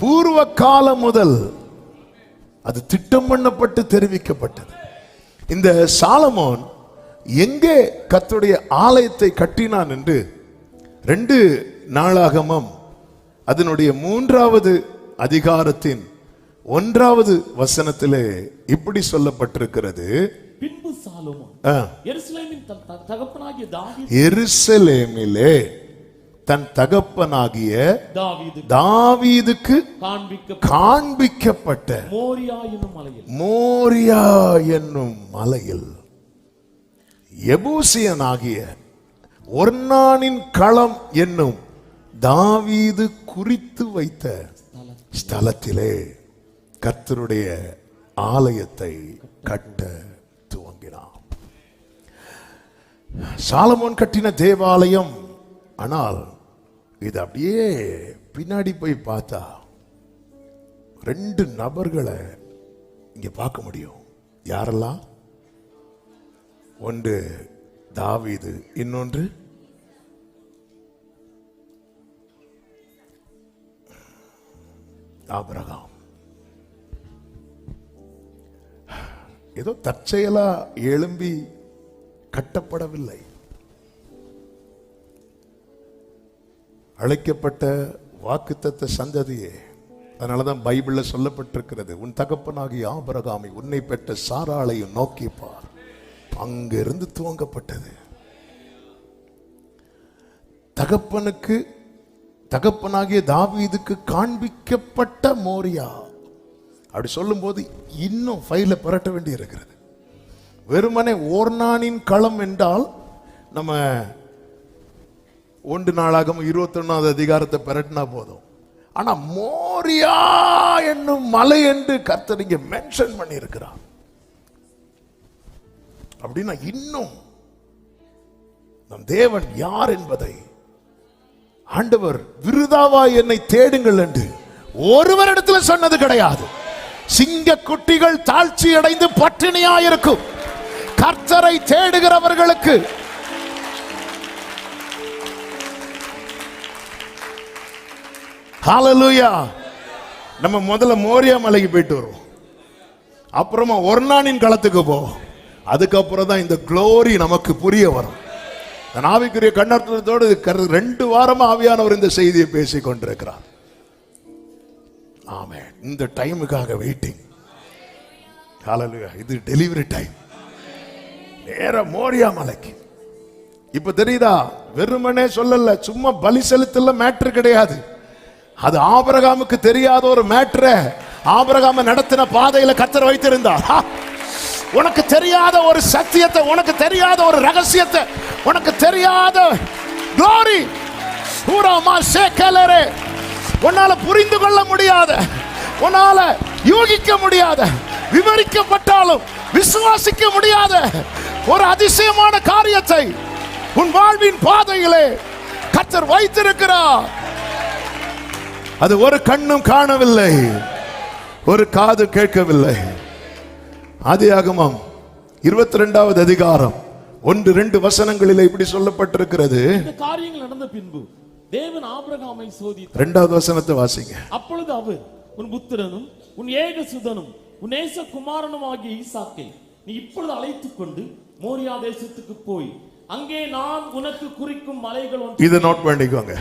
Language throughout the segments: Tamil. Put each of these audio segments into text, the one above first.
பூர்வ காலம் முதல் அது திட்டம் பண்ணப்பட்டு தெரிவிக்கப்பட்டது. இந்த சாலமோன் எங்கே கர்த்தருடைய ஆலயத்தை கட்டினான் என்று ரெண்டு நாளாகமம் அதனுடைய மூன்றாவது அதிகாரத்தின் ஒன்றாவது வசனத்திலே இப்படி சொல்லப்பட்டிருக்கிறது. பின்பு சாலோமோன் எருசலேமிலே தன் தகப்பனாகிய தாவீது தாவீதுக்கு காண்பிக்க காண்பிக்கப்பட்ட மோரியா என்னும் மலையில். மோரியா என்னும் மலையில். எபூசியனாகிய ஒர்னானின் களம் என்னும் தாவீது குறித்து வைத்த ஸ்தலத்திலே கர்த்தருடைய ஆலயத்தை கட்ட துவங்கினான். சாலமோன் கட்டின தேவாலயம் ஆனால் இது அப்படியே பின்னாடி போய் பார்த்தா ரெண்டு நபர்களை இங்க பார்க்க முடியும். யாரெல்லாம்? ஒன்று தாவிது இன்னொன்று ஆபிரகாம். ஏதோ தற்செயலா எழும்பி கட்டப்படவில்லை. அழைக்கப்பட்ட வாக்குத்தத்த சந்ததியே அதனால தான் பைபிளில் சொல்லப்பட்டிருக்கிறது உன் தகப்பனாகிய ஆபரகாமை உன்னை பெற்ற சாராளையும் நோக்கி பார். அங்கிருந்து துவங்கப்பட்டது. தகப்பனுக்கு தகப்பனாகிய தாவீதுக்கு காண்பிக்கப்பட்ட மோரியா. அப்படி சொல்லும்போது இன்னும் ஃபைல புரட்ட வேண்டி இருக்கிறது வெறுமனே ஓர்னானின் களம் என்றால் நம்ம ஒன்று நாளாகவும் இருபத்தொன்னாவது அதிகாரத்தை பெரட்டினா போதும். ஆனா மோரியா என்னும் மலை என்று கர்த்தரிங்க மென்ஷன் பண்ணியிருக்கிறார். அப்படின்னா இன்னும் நம் தேவன் யார் என்பதை ஆண்டவர் விருதாவா என்னை தேடுங்கள் என்று ஒருவரிடத்துல சொன்னது கிடையாது. சிங்க குட்டிகள் தாழ்ச்சி அடைந்து பட்டினியாயிருக்கும். கர்த்தரை தேடுகிறவர்களுக்கு ஹாலலூயா நம்ம முதல்ல மோரியா மலைக்கு போயிட்டு வருவோம். அப்புறமா ஒர்னானின் களத்துக்கு போவோம். அதுக்கப்புறம் தான் இந்த குளோரி நமக்கு புரிய வரும். ஆவிக்குரிய கண்ணர்த்தத்தோடு கரு- ரெண்டு வாரமா ஆவியானவர் இந்த செய்தியை பேசிக் கொண்டிருக்கிறார். ஆமே இந்த டைமுக்காக வெயிட்டிங் ஹalleluya இது டெலிவரி டைம் நேர மோரியா மலைக்கு. இப்ப தெரியுதா? வெறுமனே சொல்லல. சும்மா பலி செலுத்தல மேட்ரு கிடையாது. அது ஆபரகாமுக்கு தெரியாத ஒரு மேட்ரு ஆபரகாம நடத்தின பாதையில கத்தர் வைத்திருந்தார். உனக்கு தெரியாத ஒரு சத்தியத்தை உனக்கு தெரியாத ஒரு ரகசியத்தை உனக்கு தெரியாத glory. ஊராமா சேக்கலரே உன்னால புரிந்து கொள்ள முடியாத உன்னால யூகிக்க முடியாத விவரிக்கப்பட்டாலும் விசுவாசிக்க முடியாத ஒரு அதிசயமான காரியத்தை உன் வாழ்வின் பாதையிலே கத்தர் வைத்திருக்கிறார். அது ஒரு கண்ணும் காணவில்லை. ஒரு காது கேட்கவில்லை. ஆதியாகமம் இருபத்தி ரெண்டாவது அதிகாரம் ஒன்று ரெண்டு வசனங்களில் இப்படி சொல்லப்பட்டிருக்கிறது. இந்த காரியங்கள் நடந்த பின்பு தேவன் ஆபிரகாமை சோதித்தார். ரெண்டாவது வசனத்தை வாசிங்க. அப்பொழுது அவர் உன் புத்திரனும் உன் ஏக சுதனும் உன் நேச குமாரனும் ஆகிய ஈசாக்கை நீ இப்பொழுது அழைத்துக் கொண்டு மோரியா தேசத்துக்கு போய் அங்கே நான் உனக்கு குறிக்கும் மலைகள் இதை நோட் பண்ணிக்கோங்க.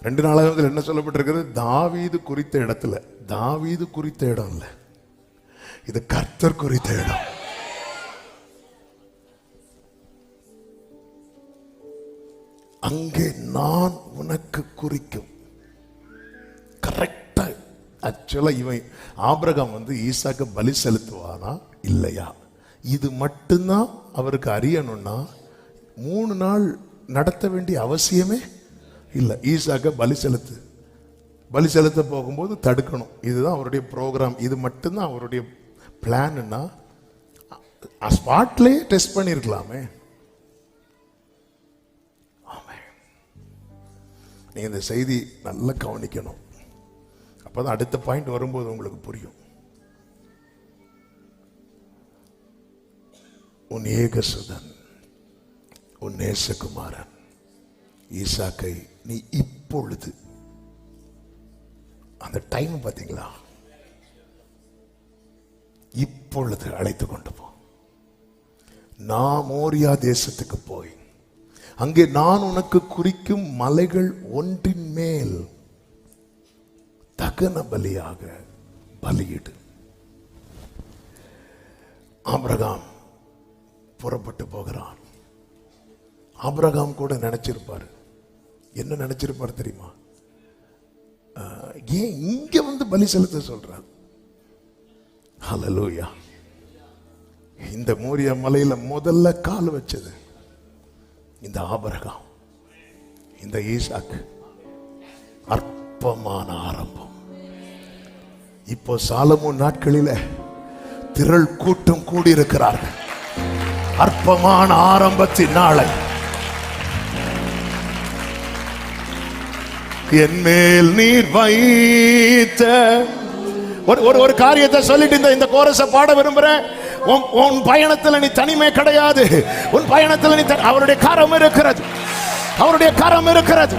ரெண்டு நாளாவது என்ன சொல்லப்பட்டிருக்கிறது தாவீது குறித்த இடத்துல தாவீது குறித்த இடம் இல்லை. இது கர்த்தர் குறித்த இடம். அங்கே நான் உனக்கு குறிக்கும். கரெக்டா ஆக்சுவலா இவன் ஆபிரகாம் வந்து ஈசாக்கு பலி செலுத்துவானா? இல்லையா. இது மட்டும்தான் அவருக்கு அறியணும்னா மூணு நாள் நடத்த வேண்டிய அவசியமே இல்லை ஈசாக்க பலி செலுத்து. பலி செலுத்த போகும்போது தடுக்கணும். இதுதான் அவருடைய ப்ரோக்ராம் இது மட்டும்தான் அவருடைய பிளான்னா ஸ்பாட்லேயே டெஸ்ட் பண்ணியிருக்கலாமே ஆமாம் நீங்க இந்த செய்தி நல்லா கவனிக்கணும். அப்போ தான் அடுத்த பாயிண்ட் வரும்போது உங்களுக்கு புரியும். உன் ஏகசுதன் உன் நேசகுமாரன். ஈசாக்கை நீ இப்பொழுது. அந்த டைம் பார்த்தீங்களா? இப்பொழுது அழைத்து கொண்டு போ. நான் மோரியா தேசத்துக்கு போய் அங்கே நான் உனக்கு குறிக்கும் மலைகள் ஒன்றின் மேல் தகன பலியாக பலியிடு. ஆபிரகாம் புறப்பட்டு போகிறான். ஆபிரகாம் கூட நினைச்சிருப்பாரு. என்ன நினச்சிருப்பார் தெரியுமா? ஆஹ், ஏன் இங்கே வந்து பலி செலுத்த சொல்கிறார் ஹalleluya இந்த மூரிய மலையில முதல்ல கால் வச்சது இந்த ஆபரகம் இந்த ஈசாக். அற்பமான ஆரம்பம். இப்போ சாலமோன் நாட்களில திரள் கூட்டம் கூடியிருக்கிறார்கள். அற்பமான ஆரம்பத்தின் நாளை. என் மேல் நீர் வைத்த. ஒரு ஒரு ஒரு காரியத்தை சொல்லிட்டு இந்த இந்த கோரஸை பாட விரும்புறேன். உன் உன் நீ தனிமை கிடையாது. உன் பயணத்தில் நீ அவருடைய கரம் இருக்கிறது. அவருடைய கரம் இருக்கிறது.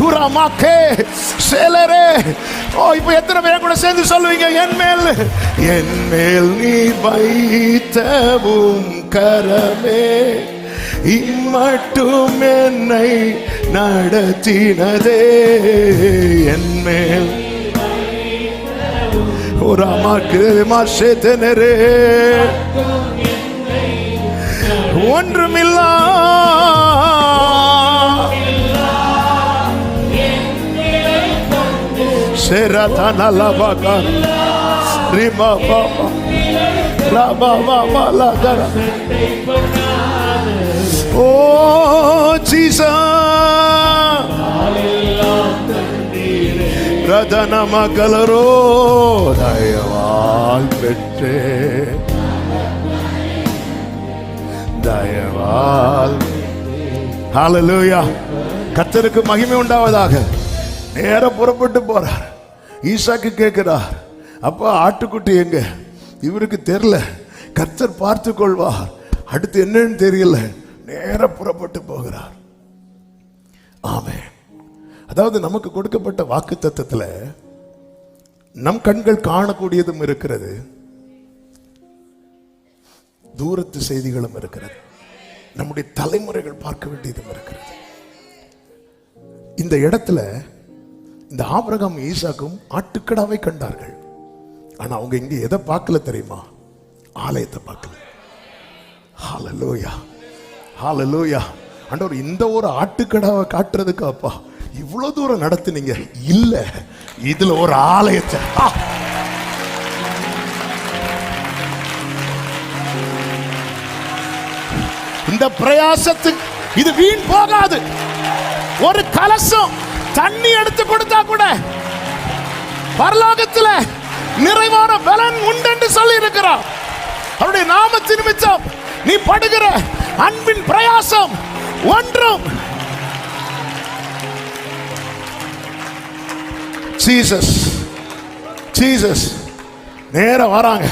புறமாக்கே சேலரே. ஓ இப்போ எத்தனை பேர் கூட சேர்ந்து சொல்லுவீங்க? என் மேல் என் மேல் நீ வைத்தவும் கரமே. இம்மட்டும் என்னை நடத்தினதே. என் மேல் ஒரு அம்மாக்கு மாசேத்தனரே ஒன்றுமில்லா. Seratana lavaga Rima baba Rama mama lagara Oh Jesus Rathana மகளரோ தயவால் பெற்றே. தயவால். ஹalleluya கத்தருக்கு மகிமை உண்டாவதாக. நேர புறப்பட்டு போறார். ஈசாக்கு கேட்கிறார் அப்பா ஆட்டுக்குட்டி எங்க? இவருக்கு தெரியல. கத்தர் பார்த்து கொள்வார் அடுத்து என்னன்னு தெரியல. நேர புறப்பட்டு போகிறார். ஆமே அதாவது நமக்கு கொடுக்கப்பட்ட வாக்கு தத்துவத்தில் நம் கண்கள் காணக்கூடியதும் இருக்கிறது தூரத்து செய்திகளும் இருக்கிறது நம்முடைய தலைமுறைகள் பார்க்க வேண்டியதும் இருக்கிறது. இந்த இடத்துல இந்த ஆபிரகாம் ஈசாக்கும் ஆட்டுக்கடாவை கண்டார்கள். ஆனா அவங்க இங்க எதை பார்க்கல தெரியுமா? ஆலயத்தை பார்க்கல. ஹalleluya. ஹாலலூயா ஆண்டவர் இந்த ஒரு ஆட்டுக்கடாவை காட்டுறதுக்கு அப்பா இவ்வளவு தூரம் நடத்துனீங்க. இல்ல இதுல ஒரு ஆலயத்தை. ஆ! இந்த பிரயாசத்துக்கு இது வீண் போகாது. ஒரு கலசம் தண்ணி எடுத்து கொடுத்தா கூட பரலோகத்தில் நிறைவான பலன் உண்டு என்று சொல்லி இருக்கிறார் அவருடைய நாம நிமித்தம் நீ படுகிற அன்பின் பிரயாசம் ஒன்றும். ஜீசஸ் ஜீசஸ் நேர வராங்க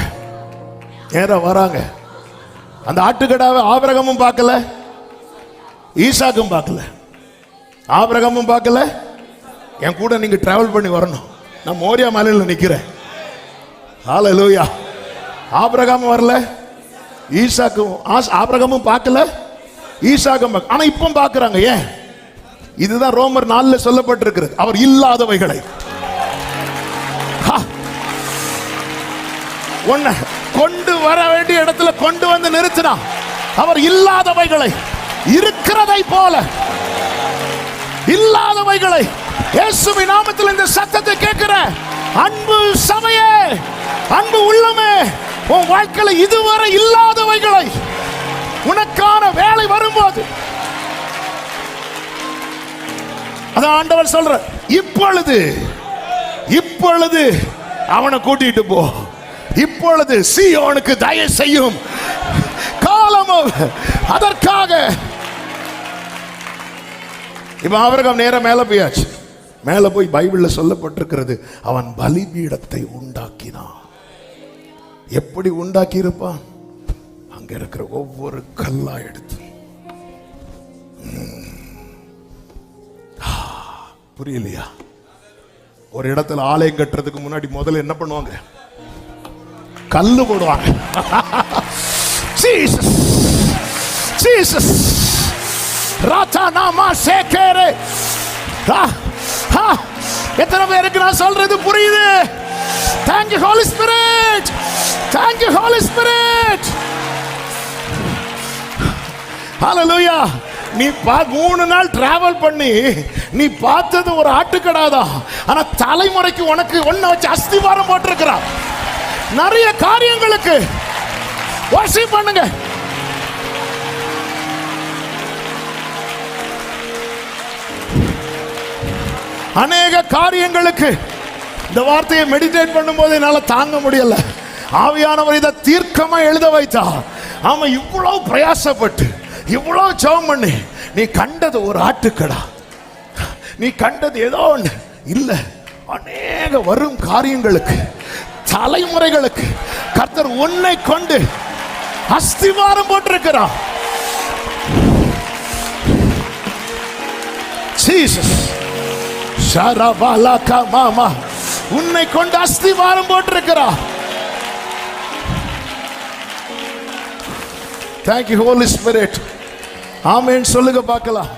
நேர வராங்க. அந்த ஆட்டுக்கடாவை ஆபிரகமும் பார்க்கல ஈசாக்கும் பார்க்கல. ஆபிரகமும் பார்க்கல என் கூட நீங்க டிராவல் பண்ணி வரணும். நான் மோரியா மலையில் நிக்கிறேன். ஹalleluya ஆபிரகாமும் வரல ஈசாக்கும் ஆபிரகமும் பார்க்கல. ஈசாக்கும் ஆனா இப்போ பார்க்கறாங்க ஏன்? இதுதான் ரோமர் நாலுல சொல்லப்பட்டிருக்கிறது. அவர் இல்லாதவைகளை. உன்னை கொண்டு வர வேண்டிய இடத்துல கொண்டு வந்து நிறுத்தினா அவர் இல்லாதவைகளை. இருக்கிறதை போல. இல்லாதவைகளை. இயேசுவின் நாமத்தில் இந்த சத்தத்தை கேட்கிற அன்பு சபையே. அன்பு உள்ளமே. உன் வாழ்க்கையில இதுவரை இல்லாதவைகளை உனக்கான வேலை வரும்போது அதான் ஆண்டவர் சொல்ற இப்பொழுது இப்பொழுது அவனை கூட்டிட்டு போ. இப்பொழுது சீயோனுக்கு தயவு செய்யும் காலமும் அதற்காக. இப்ப ஆபிரகாம் நேரம் மேல போயாச்சு. மேல போய் பைபிள்ல சொல்லப்பட்டிருக்கிறது அவன் பலிபீடத்தை உண்டாக்கினான். எப்படி உண்டாக்கி இருப்பான் அங்க இருக்கிற ஒவ்வொரு கல்லா எடுத்து. புரியலையா? ஒரு இடத்துல ஆலயம் கட்டுறதுக்கு முன்னாடி முதல்ல என்ன பண்ணுவாங்க? கல்லு போடுவாங்க. ஜீசஸ் ஜீசஸ் ராத்தா நாமா சேகரே. எத்தனை பேருக்கு நான் சொல்றது புரியுது? Thank you holy spirit thank you holy spirit hallelujah நீ பா மூணு நாள் டிராவல் பண்ணி நீ பார்த்தது ஒரு ஆட்டுக்கடாதான் ஆனா தலைமுறைக்கு உனக்கு ஒன்ன வச்சு அஸ்திவாரம் போட்டிருக்கிறான் நிறைய காரியங்களுக்கு worship பண்ணுங்க. அநேக காரியங்களுக்கு இந்த வார்த்தையை மெடிடேட் பண்ணும்போது என்னால் தாங்க முடியல. ஆவியானவர் இதை தீர்க்கமா எழுத வைத்தா. ஆமா இவ்வளவு பிரயாசப்பட்டு இவ்வளவு ஜெபம் பண்ணி நீ கண்டது ஒரு ஆட்டுக்கடா. நீ கண்டது ஏதோ ஒன்று இல்ல அநேக வரும் காரியங்களுக்கு தலைமுறைகளுக்கு கர்த்தர் உன்னை கொண்டு அஸ்திவாரம் போட்டிருக்கிறார். ஜீசஸ் ஷரபாலாக்கா மாமா உன்னை கொண்டு அஸ்திவாரம் போட்டிருக்கிறார். தேங்க்யூ ஹோலி ஸ்பிரிட் ஆமேன் சொல்லுங்க பார்க்கலாம்.